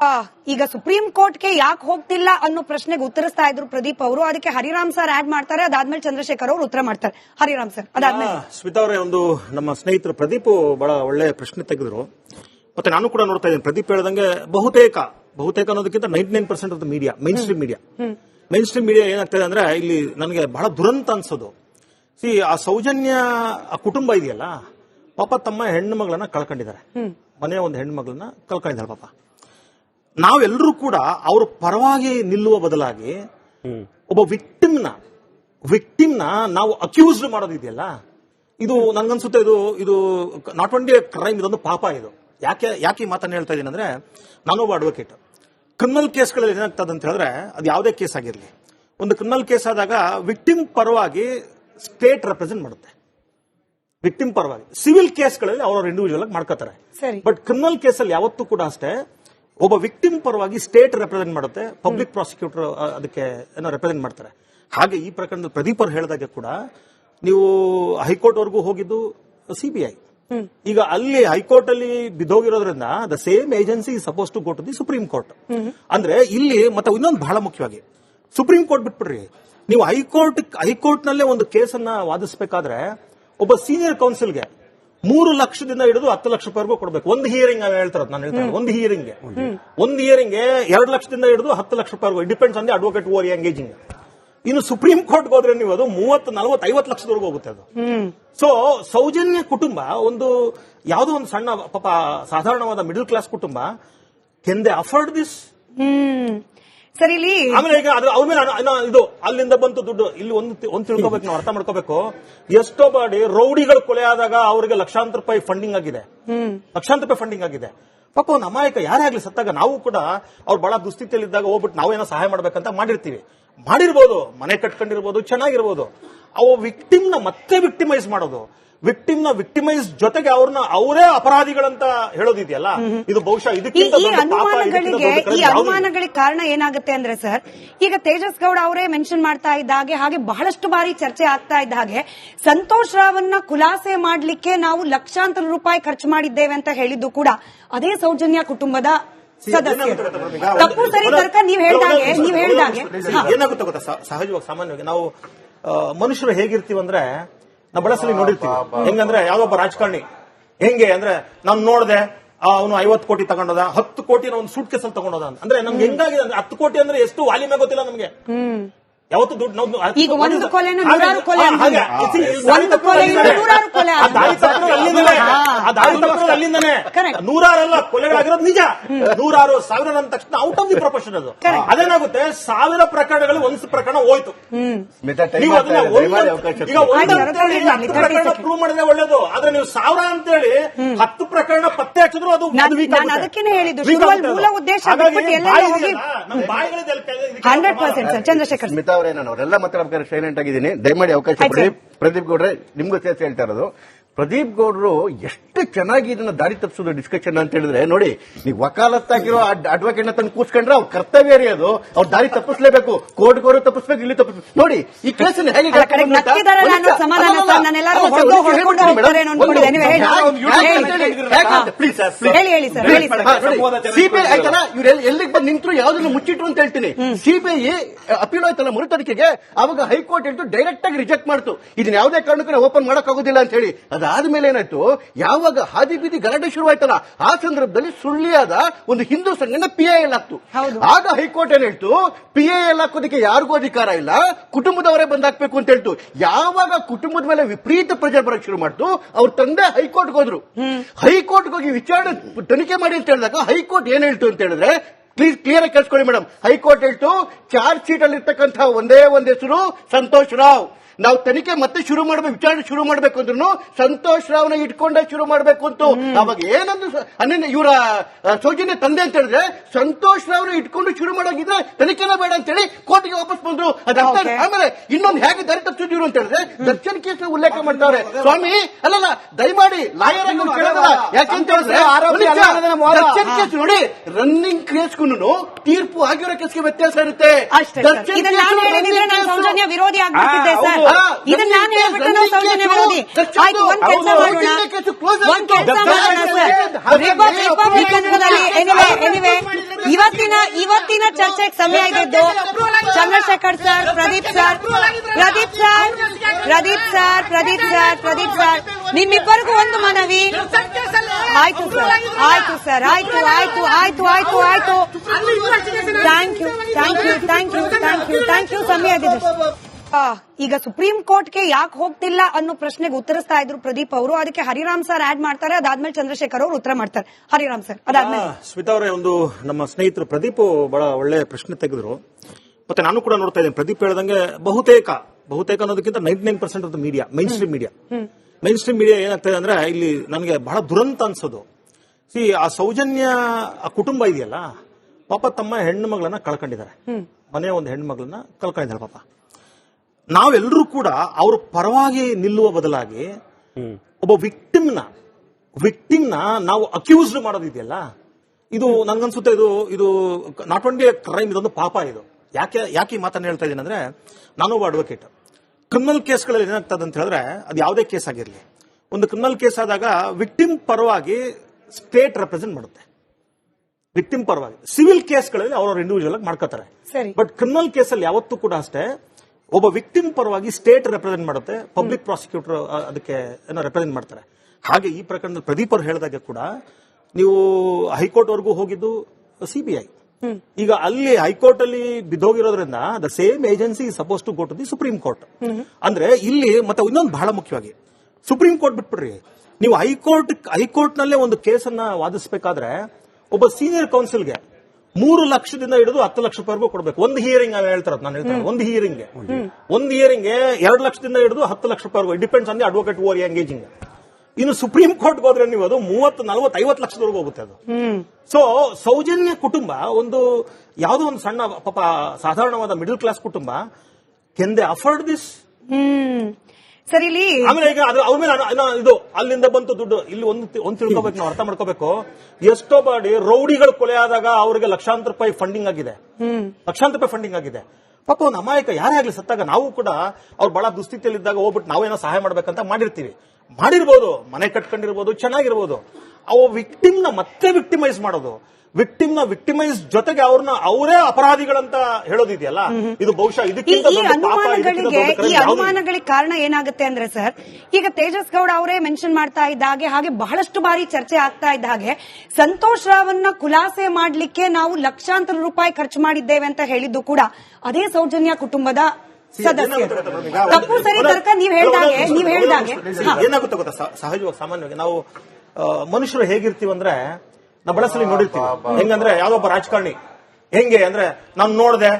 ಆ, ಈಗ ಸುಪ್ರೀಂ ಕೋರ್ಟ್ಗೆ ಯಾಕೆ ಹೋಗ್ತಿಲ್ಲ ಅನ್ನೋ ಪ್ರಶ್ನೆಗೆ ಉತ್ತರಿಸ್ತಾ ಇದ್ರು ಪ್ರದೀಪ್ ಅವರು. ಅದಕ್ಕೆ ಹರಿರಾಮ್ ಸರ್ ಆಡ್ ಮಾಡ್ತಾರೆ. ಅದಾದ್ಮೇಲೆ ಚಂದ್ರಶೇಖರ್ ಅವರು ಉತ್ತರ ಮಾಡ್ತಾರೆ. ಹರಿರಾಮ್ ಸರ್ ಅದಾದ್ಮೇಲೆ. ಸ್ಮಿತಾ ಅವರೇ ಒಂದು ನಮ್ಮ ಸ್ನೇಹಿತರು ಪ್ರದೀಪ್ ಬಹಳ ಒಳ್ಳೆ ಪ್ರಶ್ನೆ ತೆಗೆದ್ರು. ಮತ್ತೆ ನಾನು ಕೂಡ ನೋಡ್ತಾ ಇದ್ದೀನಿ. ಪ್ರದೀಪ್ ಹೇಳ್ದಂಗೆ ಬಹುತೇಕ ಬಹುತೇಕ ಅನ್ನೋದಕ್ಕಿಂತ ninety nine percent of the media mainstream media mainstream media ಏನಾಗ್ತದೆ ಅಂದ್ರೆ ಇಲ್ಲಿ ನನಗೆ ಬಹಳ ದುರಂತ ಅನ್ಸೋದು. ಸಿ ಆ ಸೌಜನ್ಯ ಆ ಕುಟುಂಬ ಇದೆಯಲ್ಲ ಪಾಪ ತಮ್ಮ ಹೆಣ್ಣು ಮಗಳನ್ನ ಕಳ್ಕೊಂಡಿದ್ದಾರೆ. ಮನೆಯ ಒಂದು ಹೆಣ್ಣು ಮಗಳನ್ನ ಕಳ್ಕೊಂಡಿದ್ದಾರೆ ಪಾಪ. ನಾವೆಲ್ಲರೂ ಕೂಡ ಅವ್ರ ಪರವಾಗಿ ನಿಲ್ಲುವ ಬದಲಾಗಿ ಒಬ್ಬ ವಿಕ್ಟಿಮ್ನ ವಿಕ್ಟಿಮ್ನ ನಾವು ಅಕ್ಯೂಸ್ಡ್ ಮಾಡೋದಿದೆಯಲ್ಲ ಇದು ನಂಗನ್ಸುತ್ತೆ ಇದು ಇದು ನಾಟ್ ಓನ್ಲಿ ಕ್ರೈಮ್ ಇದೊಂದು ಪಾಪ ಇದು. ಯಾಕೆ ಯಾಕೆ ಈ ಮಾತನ್ನ ಹೇಳ್ತಾ ಇದ್ದೀನಿ ಅಂದ್ರೆ ನಾನೊಬ್ಬ ಅಡ್ವೊಕೇಟ್ ಕ್ರಿಮಿನಲ್ ಕೇಸ್ಗಳಲ್ಲಿ ಏನಾಗ್ತದೆ ಅಂತ ಹೇಳಿದ್ರೆ ಅದು ಯಾವುದೇ ಕೇಸ್ ಆಗಿರಲಿ. ಒಂದು ಕ್ರಿಮಿನಲ್ ಕೇಸ್ ಆದಾಗ ವಿಕ್ಟಿಮ್ ಪರವಾಗಿ ಸ್ಟೇಟ್ ರೆಪ್ರೆಸೆಂಟ್ ಮಾಡುತ್ತೆ. ವಿಕ್ಟಿಮ್ ಪರವಾಗಿ. ಸಿವಿಲ್ ಕೇಸ್ಗಳಲ್ಲಿ ಅವ್ರವ್ರ ಇಂಡಿವಿಜುವಲ್ ಆಗಿ ಮಾಡ್ಕೋತಾರೆ. ಸರಿ. ಬಟ್ ಕ್ರಿಮಿನಲ್ ಕೇಸಲ್ಲಿ ಯಾವತ್ತೂ ಕೂಡ ಅಷ್ಟೇ ಒಬ್ಬ ವಿಕ್ಟಿಮ್ ಪರವಾಗಿ ಸ್ಟೇಟ್ ರೆಪ್ರೆಸೆಂಟ್ ಮಾಡುತ್ತೆ ಪಬ್ಲಿಕ್ ಪ್ರಾಸಿಕ್ಯೂಟರ್ ಅದಕ್ಕೆ ಏನೋ ರೆಪ್ರೆಸೆಂಟ್ ಮಾಡ್ತಾರೆ. ಹಾಗೆ ಈ ಪ್ರಕರಣದಲ್ಲಿ ಪ್ರದೀಪ್ ಅವ್ರು ಹೇಳಿದಾಗ ಕೂಡ ನೀವು ಹೈಕೋರ್ಟ್ ವರೆಗೂ ಹೋಗಿದ್ದು ಸಿಬಿಐ ಈಗ ಅಲ್ಲಿ ಹೈಕೋರ್ಟ್ ಅಲ್ಲಿ ಬಿದ್ದೋಗಿರೋದ್ರಿಂದ the same agency suppose to go to the supreme court ಅಂದ್ರೆ ಇಲ್ಲಿ ಮತ್ತೆ ಇನ್ನೊಂದು ಬಹಳ ಮುಖ್ಯವಾಗಿ ಸುಪ್ರೀಂ ಕೋರ್ಟ್ ಬಿಟ್ಬಿಡ್ರಿ. ನೀವು ಹೈಕೋರ್ಟ್ ಹೈಕೋರ್ಟ್ ನಲ್ಲೇ ಒಂದು ಕೇಸನ್ನ ವಾದಿಸಬೇಕಾದ್ರೆ ಒಬ್ಬ ಸೀನಿಯರ್ ಕೌನ್ಸಿಲ್ಗೆ ಮೂರು ಲಕ್ಷದಿಂದ ಹಿಡಿದು ಹತ್ತು ಲಕ್ಷ ರೂಪಾಯಿವರೆಗೂ ಕೊಡಬೇಕು. ಒಂದು ಹಿಯರಿಂಗ್ ಹೇಳ್ತಾರದು ನಾನು ಹೇಳ್ತಾರೆ ಒಂದು ಹಿಯರಿಂಗ್ ಒಂದು ಹಿಯರಿಂಗ್ಗೆ ಎರಡು ಲಕ್ಷದಿಂದ ಹಿಡಿದು ಹತ್ತು ಲಕ್ಷ ರೂಪಾಯಿವರೆಗೂ. ಡಿಪೆಂಡ್ಸ್ ಅಂದ್ರೆ ಅಡ್ವೊಕೇಟ್ ಓರ್ ಎಂಗೇಜಿಂಗ್ ಇನ್ನು ಸುಪ್ರೀಂ ಕೋರ್ಟ್ಗೆ ಹೋದ್ರೆ ನೀವು ಅದು ಮೂವತ್ತು ನಲವತ್ತು ಐವತ್ತು ಲಕ್ಷದವರೆಗೂ ಹೋಗುತ್ತೆ ಅದು. ಸೊ ಸೌಜನ್ಯ ಕುಟುಂಬ ಒಂದು ಯಾವುದೋ ಒಂದು ಸಣ್ಣ ಪಾಪ ಸಾಧಾರಣವಾದ ಮಿಡಲ್ ಕ್ಲಾಸ್ ಕುಟುಂಬ ಕೆನ್ ದೇ ಅಫೋರ್ಡ್ ದಿಸ್ ಸರಿ ಇಲ್ಲಿ ಆಮೇಲೆ ಈಗ ಅವ್ರ ಮೇಲೆ ಅನ- ಅನ- ಇದು ಅಲ್ಲಿಂದ ಬಂತು ದುಡ್ಡು. ಇಲ್ಲಿ ಒಂದು ತಿ- ಒಂದು ತಿಳ್ಕೊಬೇಕು ನಾವು ಅರ್ಥ ಮಾಡ್ಕೋಬೇಕು. ಎಷ್ಟೋ ಬಾಡಿ ರೌಡಿಗಳು ಕೊಲೆ ಆದಾಗ ಅವರಿಗೆ ಲಕ್ಷಾಂತರ ರೂಪಾಯಿ ಫಂಡಿಂಗ್ ಆಗಿದೆ. ಲಕ್ಷಾಂತರ ರೂಪಾಯಿ ಫಂಡಿಂಗ್ ಆಗಿದೆ. ಪಾಪ ಒಂದು ಅಮಾಯಕ ಯಾರೇ ಆಗ್ಲಿ ಸತ್ತಾಗ ನಾವು ಕೂಡ ಅವ್ರು ಬಹಳ ದುಸ್ಥಿತಿಯಲ್ಲಿದ್ದಾಗ ಹೋಗ್ಬಿಟ್ಟು ಏನೋ ಸಹಾಯ ಮಾಡ್ಬೇಕಂತ ಮಾಡಿರ್ತೀವಿ. ಮಾಡಿರ್ಬೋದು ಮನೆ ಕಟ್ಕೊಂಡಿರ್ಬೋದು ಚೆನ್ನಾಗಿರ್ಬೋದು. ಅವು ವಿಕ್ಟಿಮ್ನ ಮತ್ತೆ ವಿಕ್ಟಿಮೈಸ್ ಮಾಡೋದು. ವಿಕ್ಟಿಮ್ನ ವಿಕ್ಟಿಮೈಸ್ ಜೊತೆಗೆ ಅವ್ರನ್ನ ಅವರೇ ಅಪರಾಧಿಗಳಂತ ಹೇಳೋದಿದೆಯಲ್ಲ? ಇದು ಬಹುಶಃ ಈ ಇದಕ್ಕಿಂತ ಈ ದೊಡ್ಡ ಅನುಮಾನಗಳಿಗೆ ಈ ಅನುಮಾನಗಳಿಗೆ ಕಾರಣ ಏನಾಗುತ್ತೆ ಅಂದ್ರೆ ಸರ್ ಈಗ ತೇಜಸ್ ಗೌಡ ಅವರೇ ಮೆನ್ಷನ್ ಮಾಡ್ತಾ ಇದ್ದ ಹಾಗೆ ಹಾಗೆ ಬಹಳಷ್ಟು ಬಾರಿ ಚರ್ಚೆ ಆಗ್ತಾ ಇದ್ದ ಹಾಗೆ ಸಂತೋಷ್ ರಾವನ್ನ ಖುಲಾಸೆ ಮಾಡ್ಲಿಕ್ಕೆ ನಾವು ಲಕ್ಷಾಂತರ ರೂಪಾಯಿ ಖರ್ಚು ಮಾಡಿದ್ದೇವೆ ಅಂತ ಹೇಳಿದ್ದು ಕೂಡ ಅದೇ ಸೌಜನ್ಯ ಕುಟುಂಬದ ತಪ್ಪು ಸರಿ ತರ್ಕ ನೀವ್ ಹೇಳ್ದಾಗೆ ನೀವ್ ಹೇಳಿದಾಗೆ. ಏನಾಗುತ್ತೆ ಗೊತ್ತಾ? ಸಹಜವಾಗಿ ಸಾಮಾನ್ಯವಾಗಿ ನಾವು ಮನುಷ್ಯರು ಹೇಗಿರ್ತೀವಿ ಅಂದ್ರೆ ನಾವು ಬಳಸಲಿ ನೋಡಿರ್ತೀವಿ. ಹೆಂಗಂದ್ರೆ ಯಾವೊಬ್ಬ ರಾಜಕಾರಣಿ. ಹೆಂಗೆ ಅಂದ್ರೆ ನಾನು ನೋಡ್ದೆ ಅವನು ಐವತ್ತು ಕೋಟಿ ತಗೊಂಡದ, ಹತ್ತು ಕೋಟಿನ ಒಂದು ಸೂಟ್ ಕೇಸಲ್ಲಿ ತಗೊಂಡದ ಅಂದ್ರೆ ನಮ್ಗೆ ಹೆಂಗಾಗಿದೆ ಅಂದ್ರೆ ಹತ್ತು ಕೋಟಿ ಅಂದ್ರೆ ಎಷ್ಟು ವಾಲ್ಯೂಮೇ ಗೊತ್ತಿಲ್ಲ ನಮ್ಗೆ. ಯಾವತ್ತು ದುಡ್ಡು ಈಗ ಒಂದು ಕೊಲೆ ನೂರಾರು ಕೊಲೆ ಒಂದು ಕೊಲೆ ನೂರಾರು ಕೊಲೆ ಅಲ್ಲಿಂದನೇ. ಹಾ. ಆ ದಾರಿ ತಪ್ಪಿರೋದು ಅಲ್ಲಿಂದನೇ Correct. ನೂರಾರಲ್ಲ ಕೊಲೆಗಳಾಗಿರೋದು ನಿಜ. ನೂರಾರು ಸಾವಿರ ಅಂದ ತಕ್ಷಣ ಔಟ್ ಆಫ್ ದಿ ಪ್ರೊಫೆಷನ್ ಅದು. ಅದೇನಾಗುತ್ತೆ? ಸಾವಿರ ಪ್ರಕರಣಗಳು ಒಂದು ಪ್ರಕರಣ ಹೋಯ್ತು. ನೀವು ಅದನ್ನ ಈಗ ಒಂದು ಪ್ರಕರಣ ಪ್ರೂವ್ ಮಾಡಿದ್ರೆ ಒಳ್ಳೇದು. ಆದ್ರೆ ನೀವು ಸಾವಿರ ಅಂತ ಹೇಳಿ ಹತ್ತು ಪ್ರಕರಣ ಪತ್ತೆ ಹಚ್ಚಿದ್ರು ಅದು ನಾನ್- ಅದು weak ನಾನ್ ಅದಕ್ಕೇನೆ ಹೇಳಿದ್ದು, ಮೂಲ ಉದ್ದೇಶ ಅದಕ್ಕೆ- hundred percent sir. Chandrashekhar Smita ಅವರೇ ನಾನು ಅವರೆಲ್ಲ ಮಾತಾಡ್ಬೇಕಾದ್ರೆ ಸೈಲೆಂಟ್ ಆಗಿದ್ದೀನಿ. ದಯಮಾಡಿ ಅವಕಾಶ ಕೊಡಿ. ಪ್ರದೀಪ್ ಗೌಡ್ರೆ ನಿಮ್ಗೂ ಸೇರಿಸಿ ಹೇಳ್ತಾ ಇರೋದು. ಪ್ರದೀಪ್ ಗೌಡ್ರು ಎಷ್ಟು ಚೆನ್ನಾಗಿ ಇದನ್ನ ದಾರಿ ತಪ್ಪಿಸೋದು ಡಿಸ್ಕಷನ್ ಅಂತ ಹೇಳಿದ್ರೆ ನೋಡಿ ನೀವು ವಕಾಲತ್ತಾಗಿರೋ ಅಡ್ವೊಕೇಟ್ನ ತಂದು ಕೂಸ್ಕೊಂಡ್ರೆ ಅವ್ರ ಕರ್ತವ್ಯ ರೀ ಅದು. ಅವ್ರ ದಾರಿ ತಪ್ಪಿಸ್ಲೇಬೇಕು. ಕೋರ್ಟ್ ಗೌರವ ತಪ್ಪಿಸ್ಬೇಕು ಇಲ್ಲಿ ತಪ್ಪಿಸ್ಬೇಕು. ನೋಡಿ ಈ ಕೇಸ್ ಹೇಗೆ. ಸಿಬಿಐ ಆಯ್ತಲ್ಲ? ಇವ್ರು ಎಲ್ಲಿಗೆ ಬಂದು ನಿಂತರು ಯಾವ್ದನ್ನು ಮುಚ್ಚಿಟ್ರು ಅಂತ ಹೇಳ್ತೀನಿ. ಸಿಬಿಐ ಅಪೀಲ್ ಆಯ್ತಲ್ಲ ಮರುತನಿಕೆಗೆ ಅವಾಗ ಹೈಕೋರ್ಟ್ ಹೇಳ್ತು ಡೈರೆಕ್ಟ್ ಆಗಿ ರಿಜೆಕ್ಟ್ ಮಾಡ್ತು. ಇದನ್ನ ಯಾವುದೇ ಕಾರಣಕ್ಕೂ ಓಪನ್ ಮಾಡಕ್ ಆಗೋದಿಲ್ಲ ಅಂತ ಹೇಳಿ. ಅದಾದ್ಮೇಲೆ ಏನಾಯ್ತು ಯಾವಾಗ ಹಾದಿ ಬೀದಿ ಗಲಾಟೆ ಶುರುವಾಯ್ತಲ್ಲ ಆ ಸಂದರ್ಭದಲ್ಲಿ ಸುಳ್ಳಿಯಾದ ಒಂದು ಹಿಂದೂ ಸಂಘನ ಪಿ ಐ ಎಲ್ ಹಾಕ್ತು. ಆಗ ಹೈಕೋರ್ಟ್ ಏನ್ ಹೇಳ್ತು? ಪಿ ಐ ಎಲ್ ಹಾಕೋದಕ್ಕೆ ಯಾರಿಗೂ ಅಧಿಕಾರ ಇಲ್ಲ ಕುಟುಂಬದವರೇ ಬಂದ್ ಹಾಕ್ಬೇಕು ಅಂತ ಹೇಳ್ತು. ಯಾವಾಗ ಕುಟುಂಬದ ಮೇಲೆ ವಿಪರೀತ ಪ್ರಜೆ ಬರಕ್ ಶುರು ಮಾಡ್ತು ಅವ್ರ ತಂದೆ ಹೈಕೋರ್ಟ್ ಹೋದ್ರು. ಹೈಕೋರ್ಟ್ ಹೋಗಿ ವಿಚಾರಣೆ ತನಿಖೆ ಮಾಡಿ ಅಂತ ಹೇಳಿದಾಗ ಹೈಕೋರ್ಟ್ ಏನ್ ಹೇಳ್ತು ಅಂತ ಹೇಳಿದ್ರೆ ಪ್ಲೀಸ್ ಕ್ಲಿಯರ್ ಆಗಿ ಕೇಳಿಸ್ಕೊಳ್ಳಿ ಮೇಡಮ್ ಹೈಕೋರ್ಟ್ ಹೇಳ್ತು ಚಾರ್ಜ್ ಶೀಟ್ ಅಲ್ಲಿ ಇರ್ತಕ್ಕಂತಹ ಒಂದೇ ಒಂದ್ ಹೆಸರು ಸಂತೋಷ್ ರಾವ್. ನಾವು ತನಿಖೆ ಮತ್ತೆ ಶುರು ಮಾಡಬೇಕು ವಿಚಾರಣೆ ಶುರು ಮಾಡಬೇಕು ಅಂದ್ರೂ ಸಂತೋಷ್ ರಾವ್ನ ಇಟ್ಕೊಂಡೇ ಶುರು ಮಾಡಬೇಕು ಅಂತ ಅವಾಗ ಏನಂದ್ರೆ ಅನ್ನ ಇವರ ಸೌಜನ್ಯ ತಂದೆ ಅಂತ ಹೇಳಿದ್ರೆ ಸಂತೋಷ್ ರಾವ್ನ ಇಟ್ಕೊಂಡು ಶುರು ಮಾಡೋಗಿದ್ರೆ ತನಿಖೆನ ಬೇಡ ಅಂತ ಹೇಳಿ ಕೋರ್ಟ್ಗೆ ವಾಪಸ್ ಬಂದ್ರು. ಅದ ಆಮೇಲೆ ಇನ್ನೊಂದು ಹೇಗೆ ದಾರಿ ತಪ್ಪಿಸಿದ್ರು ಅಂತ ಹೇಳಿದ್ರೆ ದರ್ಶನ್ ಕೇಸ್ ಉಲ್ಲೇಖ ಮಾಡ್ತಾರೆ. ಸ್ವಾಮಿ ಅಲ್ಲಲ್ಲ ದಯಮಾಡಿ ಲಾಯರ್ ಯಾಕೆಂತ ಹೇಳಿದ್ರೆ ದರ್ಶನ್ ಕೇಸ್ ನೋಡಿ ರನ್ನಿಂಗ್ ಕೇಸ್ಗೂ ತೀರ್ಪು ಆಗಿರೋ ಕೇಸ್ಗೆ ವ್ಯತ್ಯಾಸ ಇರುತ್ತೆ. ಸೌಜನ್ಯ ವಿರೋಧಿ ಆಗ್ಬಿಟ್ಟಿದ್ದೆ ಸರ್. ಇದನ್ನ ನಾನು ದರ್ಶನ್ ಹೇಳ್ಬಿಟ್ಟು ನಾವು ಸೌಜನ್ಯ ವಿರೋಧಿ. ಆಯ್ತು ಒಂದ್ ಕೆಲಸ ಮಾಡೋಣ. ಒಂದ್ ಕೆಲಸ ಮಾಡೋಣ ಸರ್. ರಿಪಬ್ಲಿಕ್ ಎನಿವೆ ಎನಿವೆ ಇವತ್ತಿನ ಇವತ್ತಿನ ಚರ್ಚೆಗೆ ಸಮಯ ಇದ್ದು Chandrashekhar sir Pradeep sir Pradeep sir Pradeep sir Pradeep sir Pradeep sir. ನಿಮ್ಮಿಬ್ಬರಿಗೂ ಒಂದು ಮನವಿ. ಆಯ್ತು ಸರ್. ಆಯ್ತು ಸರ್. ಆಯ್ತು ಆಯ್ತು ಆಯ್ತು ಆಯ್ತು ಆಯ್ತು. Thank you thank you thank you thank you thank you ಸಮಯ ಆಗಿದೆ. ಆ, ಈಗ ಸುಪ್ರೀಂ ಕೋರ್ಟ್ಗೆ ಯಾಕೆ ಹೋಗ್ತಿಲ್ಲ ಅನ್ನೋ ಪ್ರಶ್ನೆಗೆ ಉತ್ತರಿಸ್ತಾ ಇದ್ರು ಪ್ರದೀಪ್ ಅವರು. ಅದಕ್ಕೆ ಹರಿರಾಮ್ ಸರ್ ಆಡ್ ಮಾಡ್ತಾರೆ. ಅದಾದ್ಮೇಲೆ ಚಂದ್ರಶೇಖರ್ ಅವರು ಉತ್ತರ ಮಾಡ್ತಾರೆ. ಹರಿರಾಮ್ ಸರ್ ಅದಾದ್ಮೇಲೆ. ಸ್ಮಿತಾ ಅವರೇ ಒಂದು ನಮ್ಮ ಸ್ನೇಹಿತರು ಪ್ರದೀಪ್ ಬಹಳ ಒಳ್ಳೆ ಪ್ರಶ್ನೆ ತೆಗೆದ್ರು. ಮತ್ತೆ ನಾನು ಕೂಡ ನೋಡ್ತಾ ಇದ್ದೀನಿ. ಪ್ರದೀಪ್ ಹೇಳ್ದಂಗೆ ಬಹುತೇಕ ಬಹುತೇಕ ಅನ್ನೋದಕ್ಕಿಂತ ninety nine percent of media mainstream media mainstream media ಏನಾಗ್ತದೆ ಅಂದ್ರೆ ಇಲ್ಲಿ ನನಗೆ ಬಹಳ ದುರಂತ ಅನ್ಸೋದು. ಸಿ ಆ ಸೌಜನ್ಯ ಆ ಕುಟುಂಬ ಇದೆಯಲ್ಲ ಪಾಪ ತಮ್ಮ ಹೆಣ್ಣು ಮಗಳನ್ನ ಕಳ್ಕೊಂಡಿದ್ದಾರೆ. ಮನೆಯ ಒಂದು ಹೆಣ್ಣು ಮಗಳನ್ನ ಕಳ್ಕೊಂಡಿದ್ದಾರೆ ಪಾಪ. ನಾವೆಲ್ಲರೂ ಕೂಡ ಅವ್ರ ಪರವಾಗಿ ನಿಲ್ಲುವ ಬದಲಾಗಿ ಒಬ್ಬ ವಿಕ್ಟಿಮ್ನ ವಿಕ್ಟಿಮ್ನ ನಾವು ಅಕ್ಯೂಸ್ಡ್ ಮಾಡೋದಿದೆಯಲ್ಲ ಇದು ನನ್ಗನ್ಸುತ್ತೆ ಇದು ಇದು ನಾಟ್ ಓನ್ಲಿ ಕ್ರೈಮ್ ಇದೊಂದು ಪಾಪ ಇದು. ಯಾಕೆ ಯಾಕೆ ಈ ಮಾತನ್ನ ಹೇಳ್ತಾ ಇದ್ದೀನಿ ಅಂದ್ರೆ ನಾನೊಬ್ಬ ಅಡ್ವೊಕೇಟ್ ಕ್ರಿಮಿನಲ್ ಕೇಸ್ಗಳಲ್ಲಿ ಏನಾಗ್ತದೆ ಅಂತ ಹೇಳಿದ್ರೆ ಅದು ಯಾವುದೇ ಕೇಸ್ ಆಗಿರಲಿ. ಒಂದು ಕ್ರಿಮಿನಲ್ ಕೇಸ್ ಆದಾಗ ವಿಕ್ಟಿಮ್ ಪರವಾಗಿ ಸ್ಟೇಟ್ ರೆಪ್ರೆಸೆಂಟ್ ಮಾಡುತ್ತೆ. ವಿಕ್ಟಿಮ್ ಪರವಾಗಿ. ಸಿವಿಲ್ ಕೇಸ್ಗಳಲ್ಲಿ ಅವ್ರವ್ರ ಇಂಡಿವಿಜುವಲ್ ಆಗಿ ಮಾಡ್ಕೋತಾರೆ. ಬಟ್ ಕ್ರಿಮಿನಲ್ ಕೇಸಲ್ಲಿ ಯಾವತ್ತೂ ಕೂಡ ಅಷ್ಟೇ ಒಬ್ಬ ವಿಕ್ಟಿಮ್ ಪರವಾಗಿ ಸ್ಟೇಟ್ ರೆಪ್ರೆಸೆಂಟ್ ಮಾಡುತ್ತೆ ಪಬ್ಲಿಕ್ ಪ್ರಾಸಿಕ್ಯೂಟರ್ ಅದಕ್ಕೆ ಏನೋ ರೆಪ್ರೆಸೆಂಟ್ ಮಾಡ್ತಾರೆ. ಹಾಗೆ ಈ ಪ್ರಕರಣದಲ್ಲಿ ಪ್ರದೀಪ್ ಅವರು ಹೇಳಿದಾಗ ಕೂಡ ನೀವು ಹೈಕೋರ್ಟ್ ವರೆಗೂ ಹೋಗಿದ್ದು ಸಿಬಿಐ ಈಗ ಅಲ್ಲಿ ಹೈಕೋರ್ಟ್ ಅಲ್ಲಿ ಬಿದ್ದೋಗಿರೋದ್ರಿಂದ the same agency suppose to go to the supreme court ಅಂದ್ರೆ ಇಲ್ಲಿ ಮತ್ತೆ ಇನ್ನೊಂದು ಬಹಳ ಮುಖ್ಯವಾಗಿ ಸುಪ್ರೀಂ ಕೋರ್ಟ್ ಬಿಟ್ಬಿಡ್ರಿ. ನೀವು ಹೈಕೋರ್ಟ್ ಹೈಕೋರ್ಟ್ ನಲ್ಲೇ ಒಂದು ಕೇಸನ್ನ ವಾದಿಸಬೇಕಾದ್ರೆ ಒಬ್ಬ ಸೀನಿಯರ್ ಕೌನ್ಸಿಲ್ಗೆ ಮೂರು ಲಕ್ಷದಿಂದ ಹಿಡಿದು ಹತ್ತು ಲಕ್ಷ ರೂಪಾಯಿವರೆಗೂ ಕೊಡಬೇಕು. ಒಂದು ಹಿಯರಿಂಗ್ ಹೇಳ್ತಾರ ನಾನು ಹೇಳ್ತಾರೆ ಒಂದು ಹಿಯರಿಂಗ್ ಒಂದು ಹಿಯರಿಂಗ್ ಎರಡು ಲಕ್ಷದಿಂದ ಹಿಡಿದು ಹತ್ತು ಲಕ್ಷ ರೂಪಾಯಿವರೆಗೂ depends on the advocate or engaging ಇನ್ನು ಸುಪ್ರೀಂ ಕೋರ್ಟ್ ಹೋದ್ರೆ ನೀವು ಅದು ಮೂವತ್ತು ನಲವತ್ತು ಐವತ್ತು ಲಕ್ಷದವರೆಗೂ ಹೋಗುತ್ತೆ ಅದು. ಸೊ ಸೌಜನ್ಯ ಕುಟುಂಬ ಒಂದು ಯಾವುದೋ ಒಂದು ಸಣ್ಣ ಪಾಪ ಸಾಧಾರಣವಾದ ಮಿಡಲ್ ಕ್ಲಾಸ್ ಕುಟುಂಬ ಕೆನ್ ದೇ ಅಫೋರ್ಡ್ ದಿಸ್ ಸರಿ ಇಲ್ಲಿ ಆಮೇಲೆ ಈಗ ಅದು ಅವ್ರ ಮೇಲೆ ಇದು ಅಲ್ಲಿಂದ ಬಂತು ದುಡ್ಡು ಇಲ್ಲಿ ಒಂದು ಒಂದು ತಿಳ್ಕೊಬೇಕು ನಾವು ಅರ್ಥ ಮಾಡ್ಕೋಬೇಕು. ಎಷ್ಟೋ ಬಾಡಿ ರೌಡಿಗಳು ಕೊಲೆ ಆದಾಗ ಅವರಿಗೆ ಲಕ್ಷಾಂತರ ರೂಪಾಯಿ ಫಂಡಿಂಗ್ ಆಗಿದೆ. ಲಕ್ಷಾಂತರ ರೂಪಾಯಿ ಫಂಡಿಂಗ್ ಆಗಿದೆ. ಪಾಪ ಒಂದು ಅಮಾಯಕ ಯಾರೇ ಆಗ್ಲಿ ಸತ್ತಾಗ ನಾವು ಕೂಡ ಅವ್ರು ಬಹಳ ದುಸ್ಥಿತಿಯಲ್ಲಿದ್ದಾಗ ಹೋಗ್ಬಿಟ್ಟು ನಾವೇನೋ ಸಹಾಯ ಮಾಡ್ಬೇಕಂತ ಮಾಡಿರ್ತೀವಿ. ಮಾಡಿರ್ಬೋದು ಮನೆ ಕಟ್ಕೊಂಡಿರ್ಬೋದು ಚೆನ್ನಾಗಿರ್ಬೋದು. ಅವು ವಿಕ್ಟಿಮ್ನ ಮತ್ತೆ ವಿಕ್ಟಿಮೈಸ್ ಮಾಡೋದು. ವಿಕ್ಟಿಮ್ನ ವಿಕ್ಟಿಮೈಸ್ ಜೊತೆಗೆ ಅವ್ರನ್ನ ಅವರೇ ಅಪರಾಧಿಗಳಂತ ಹೇಳೋದಿದೆಯಲ್ಲ? ಇದು ಬಹುಶಃ ಈ ಇದಕ್ಕಿಂತ ಅನುಮಾನಗಳಿಗೆ ಈ ಅನುಮಾನಗಳಿಗೆ ಕಾರಣ ಏನಾಗುತ್ತೆ ಅಂದ್ರೆ ಸರ್ ಈಗ ತೇಜಸ್ ಗೌಡ ಅವರೇ ಮೆನ್ಷನ್ ಮಾಡ್ತಾ ಇದ್ದ ಹಾಗೆ ಹಾಗೆ ಬಹಳಷ್ಟು ಬಾರಿ ಚರ್ಚೆ ಆಗ್ತಾ ಇದ್ದ ಹಾಗೆ ಸಂತೋಷ್ ರಾವನ್ನ ಖುಲಾಸೆ ಮಾಡ್ಲಿಕ್ಕೆ ನಾವು ಲಕ್ಷಾಂತರ ರೂಪಾಯಿ ಖರ್ಚು ಮಾಡಿದ್ದೇವೆ ಅಂತ ಹೇಳಿದ್ದು ಕೂಡ ಅದೇ ಸೌಜನ್ಯ ಕುಟುಂಬದ ಸದಸ್ಯರು? ತಪ್ಪು ಸರಿ ತರ್ಕ ನೀವ್ ಹೇಳ್ದಾಗೆ ನೀವ್ ಹೇಳ್ದಾಗೆ. ಏನಾಗುತ್ತೆ ಗೊತ್ತಾ? ಸಹಜವಾಗಿ ಸಾಮಾನ್ಯವಾಗಿ ನಾವು ಆ, ಮನುಷ್ಯರು ಹೇಗಿರ್ತೀವಿ ಅಂದ್ರೆ ನಾವು ಬಳಸಲಿ ನೋಡಿರ್ತೀವಿ. ಹೆಂಗಂದ್ರೆ ಯಾವೊಬ್ಬ ರಾಜಕಾರಣಿ ಹೆಂಗೆ ಅಂದ್ರೆ ನಾನು ನೋಡ್ದೆ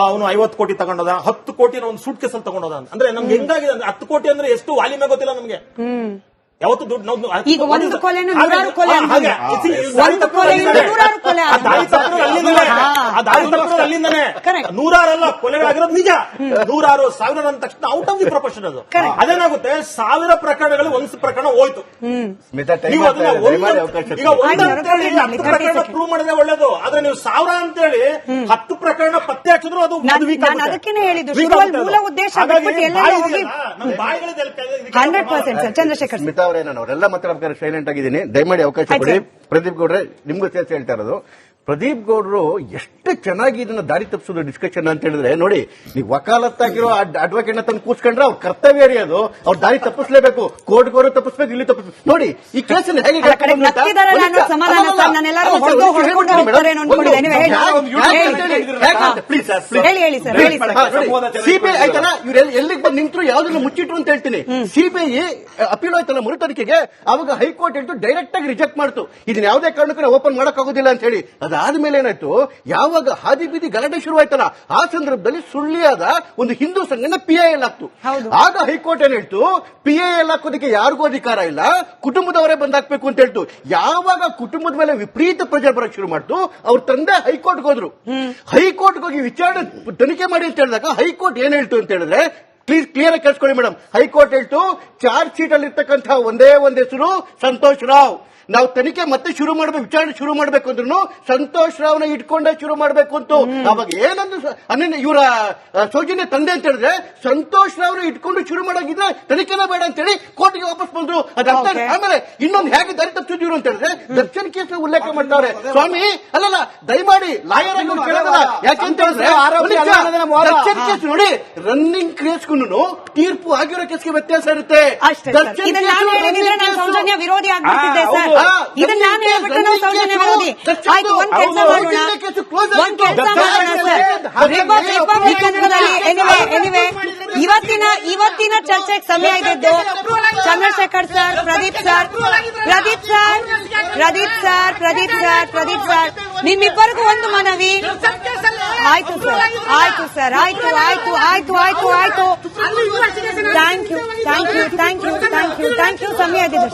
ಅವನು ಐವತ್ತು ಕೋಟಿ ತಗೊಂಡದ ಹತ್ತು ಕೋಟಿ ಒಂದು ಸೂಟ್ ಕೇಸಲ್ಲಿ ತಗೊಂಡೋದ ಅಂದ್ರೆ ನಮ್ಗೆ ಹೆಂಗಾಗಿದೆ ಅಂದ್ರೆ ಹತ್ತು ಕೋಟಿ ಅಂದ್ರೆ ಎಷ್ಟು ವಾಲ್ಯೂಮೇ ಗೊತ್ತಿಲ್ಲ ನಮ್ಗೆ. ಯಾವತ್ತು ದುಡ್ಡು ನಾವು ಈಗ ಒಂದು ಕೊಲೆನ ನೂರಾರು ಕೊಲೆ ಹಾಗೆ. ಒಂದು ಕೊಲೆಯಿಂದ ನೂರಾರು ಕೊಲೆ ಆ ದಾರಿ ತಪ್ಪೋರು ಅಲ್ಲಿಂದಾನೆ. ಆ ದಾರಿ ತಪ್ಪೋರು ಅಲ್ಲಿಂದಾನೆ. ನೂರಾರಲ್ಲ ಕೊಲೆಗಳಾಗಿರೋದು ನಿಜ. ನೂರಾರು ಸಾವಿರ ಅಂದ ತಕ್ಷಣ ಔಟ್ ಆಫ್ ದಿ ಪ್ರೊಫೆಷನ್ ಅದು. ಅದೇನಾಗುತ್ತೆ? ಸಾವಿರ ಪ್ರಕರಣಗಳು ಒಂದ್ ಪ್ರಕರಣ ಹೋಯ್ತು. ಸ್ಮಿತಾ ಟೈಮ್ ನೀವು ಅದನ್ನ ಒಂದು- ಈಗ ಕೊಡಿ. ಒಂದು ಆಯ್ತು, ಅಂತೇಳಿ ಹತ್ತು ಪ್ರಕರಣ ಪ್ರೂವ್ ಮಾಡಿದ್ರೆ ಒಳ್ಳೇದು. ಆದ್ರೆ ನೀವು ಸಾವಿರ ಅಂತೇಳಿ ಹತ್ತು ಪ್ರಕರಣ ಪತ್ತೆ ಹಚ್ಚಿದ್ರು ಅದು. ಅದಕ್ಕೇನೆ ಹೇಳಿದ್ದು, ಮೂಲ ಉದ್ದೇಶ ಹಾಗಾಗಿ ಬಾಯಿಗಳಿದೆ ಹಂಡ್ರೆಡ್ ಪರ್ಸೆಂಟ್ ಚಂದ್ರಶೇಖರ್ ಸ್ಮಿತಾ ಅವರೇ ನಾನು. ಅವರೆಲ್ಲ ಮಾತಾಡ್ಬೇಕಾದ್ರೆ ಸೈಲೆಂಟ್ ಆಗಿದ್ದೀನಿ. ದಯಮಾಡಿ ಅವಕಾಶ ಕೊಡಿ. ಪ್ರದೀಪ್ ಗೌಡ್ರೆ ನಿಮ್ಗೂ ಸೇರಿಸಿ ಹೇಳ್ತಾ ಇರೋದು. ಪ್ರದೀಪ್ ಗೌಡ್ರು ಎಷ್ಟು ಚೆನ್ನಾಗಿ ಇದನ್ನ ದಾರಿ ತಪ್ಪಿಸೋದು ಡಿಸ್ಕಷನ್ ಅಂತ ಹೇಳಿದ್ರೆ ನೋಡಿ ನೀವು ವಕಾಲತ್ತಾಗಿರೋ ಅಡ್ವೊಕೇಟ್ ತಂದು ಕೂತ್ಕೊಂಡ್ರೆ ಅವ್ರ ಕರ್ತವ್ಯ ರೀ ಅದು. ಅವ್ರ ದಾರಿ ತಪ್ಪಿಸ್ಲೇಬೇಕು. ಕೋರ್ಟ್ ಗೋರು ತಪ್ಪಿಸ್ಬೇಕು ಇಲ್ಲಿ ತಪ್ಪಿಸ್ಬೇಕು. ನೋಡಿ ಈ ಕೇಸ್. ಸಿಬಿಐ ಆಯ್ತಲ್ಲ ಇವ್ರು ಎಲ್ಲಿಗೆ ಬಂದು ನಿಂತರು ಯಾವ್ದನ್ನ ಮುಚ್ಚಿಟ್ರು ಅಂತ ಹೇಳ್ತೀನಿ. ಸಿಬಿಐ ಅಪೀಲ್ ಆಯ್ತಲ್ಲ ಮರುತನಿಕೆಗೆ ಅವಾಗ ಹೈಕೋರ್ಟ್ ಹೇಳ್ತು ಡೈರೆಕ್ಟ್ ಆಗಿ ರಿಜೆಕ್ಟ್ ಮಾಡ್ತು. ಇದನ್ನ ಯಾವುದೇ ಕಾರಣಕ್ಕೂ ಓಪನ್ ಮಾಡಕ್ ಆಗೋದಿಲ್ಲ ಅಂತ ಹೇಳಿ. ಅದಾದ್ಮೇಲೆ ಏನಾಯ್ತು? ಯಾವಾಗ ಹಾದಿ ಬೀದಿ ಗಲಾಟೆ ಶುರು ಆಯ್ತಲ್ಲ ಆ ಸಂದರ್ಭದಲ್ಲಿ ಸುಳ್ಳಿಯಾದ ಒಂದು ಹಿಂದೂ ಸಂಘಟನೆ ಪಿ ಐ ಎಲ್ ಆಗ್ತು. ಹೌದು. ಆಗ ಹೈಕೋರ್ಟ್ ಏನ್ ಹೇಳ್ತು? ಪಿ ಐ ಎಲ್ ಹಾಕೋದಕ್ಕೆ ಯಾರಿಗೂ ಅಧಿಕಾರ ಇಲ್ಲ ಕುಟುಂಬದವರೇ ಬಂದ್ ಹಾಕ್ಬೇಕು ಅಂತ ಹೇಳ್ತು. ಯಾವಾಗ ಕುಟುಂಬದ ಮೇಲೆ ವಿಪರೀತ ಪ್ರಜೆ ಬರಕ್ ಶುರು ಮಾಡ್ತು ಅವ್ರ ತಂದೆ ಹೈಕೋರ್ಟ್ ಹೋದ್ರು. ಹೈಕೋರ್ಟ್ ಹೋಗಿ ವಿಚಾರಣೆ ತನಿಖೆ ಮಾಡಿ ಅಂತ ಹೇಳಿದಾಗ ಹೈಕೋರ್ಟ್ ಏನ್ ಹೇಳ್ತು ಅಂತ ಹೇಳಿದ್ರೆ ಪ್ಲೀಸ್ ಕ್ಲಿಯರ್ ಆಗಿ ಕೇಳಿಸ್ಕೊಳ್ಳಿ ಮೇಡಮ್ ಹೈಕೋರ್ಟ್ ಹೇಳ್ತು ಚಾರ್ಜ್ ಶೀಟ್ ಅಲ್ಲಿ ಇರ್ತಕ್ಕಂತಹ ಒಂದೇ ಒಂದ್ ಹೆಸರು ಸಂತೋಷ್ ರಾವ್. ನಾವು ತನಿಖೆ ಮತ್ತೆ ಶುರು ಮಾಡಬೇಕು ವಿಚಾರಣೆ ಶುರು ಮಾಡಬೇಕು ಅಂದ್ರೂ ಸಂತೋಷ್ ರಾವ್ನ ಇಟ್ಕೊಂಡೇ ಶುರು ಮಾಡಬೇಕು ಅಂತ. ಅವಾಗ ಏನಂದ್ರೆ ಅನ್ನ ಇವರ ಸೌಜನ್ಯ ತಂದೆ ಅಂತ ಹೇಳಿದ್ರೆ ಸಂತೋಷ್ ರಾವ್ನ ಇಟ್ಕೊಂಡು ಶುರು ಮಾಡೋಗಿದ್ರೆ ತನಿಖೆನ ಬೇಡ ಅಂತ ಹೇಳಿ ಕೋರ್ಟ್ಗೆ ವಾಪಸ್ ಬಂದ್ರು. ಅದರ್ಥ. ಆಮೇಲೆ ಇನ್ನೊಂದು ಹೇಗೆ ದಾರಿ ತಪ್ಪಿಸಿದ್ರು ಅಂತ ಹೇಳಿದ್ರೆ ದರ್ಶನ್ ಕೇಸ್ ಉಲ್ಲೇಖ ಮಾಡ್ತಾರೆ. ಸ್ವಾಮಿ ಅಲ್ಲಲ್ಲ ದಯಮಾಡಿ ಲಾಯರ್ ಯಾಕೆಂತ ಹೇಳಿದ್ರೆ. ದರ್ಶನ್ ಕೇಸ್ ನೋಡಿ ರನ್ನಿಂಗ್ ಕೇಸ್ಗೂ ತೀರ್ಪು ಆಗಿರೋ ಕೇಸ್ಗೆ ವ್ಯತ್ಯಾಸ ಇರುತ್ತೆ. ಸೌಜನ್ಯ ವಿರೋಧಿ ಆಗ್ಬಿಟ್ಟಿದ್ದೆ ಸರ್. ಇದನ್ನ ನಾನು ಹೇಳ್ಬಿಟ್ರೆ ನಾವು ಸೌಜನ್ಯ ವಿರೋಧಿ. ಆಯ್ತು ಒಂದ್ ಕೆಲಸ ಮಾಡೋಣ. ಒಂದ್ ಕೆಲಸ ಮಾಡೋಣ ಸರ್. ರಿಪಬ್- ರಿಪಬ್ಲಿಕನ್ಗಳಲ್ಲಿ ಎನಿವೆ ಎನಿವೆ ಇವತ್ತಿನ ಇವತ್ತಿನ ಚರ್ಚೆಗೆ ಸಮಯ ಇದ್ದದ್ದು Chandrashekhar sir Pradeep sir Pradeep sir Pradeep sir Pradeep sir Pradeep sir ನಿಮ್ಮಿಬ್ಬರಿಗೂ ಒಂದು ಮನವಿ. ಆಯ್ತು ಸರ್ ಆಯ್ತು ಸರ್ ಆಯ್ತು ಆಯ್ತು ಆಯ್ತು ಆಯ್ತು ಆಯ್ತು. Thank you thank you thank you thank you thank you ಸಮಯ ಆಗಿದೆ.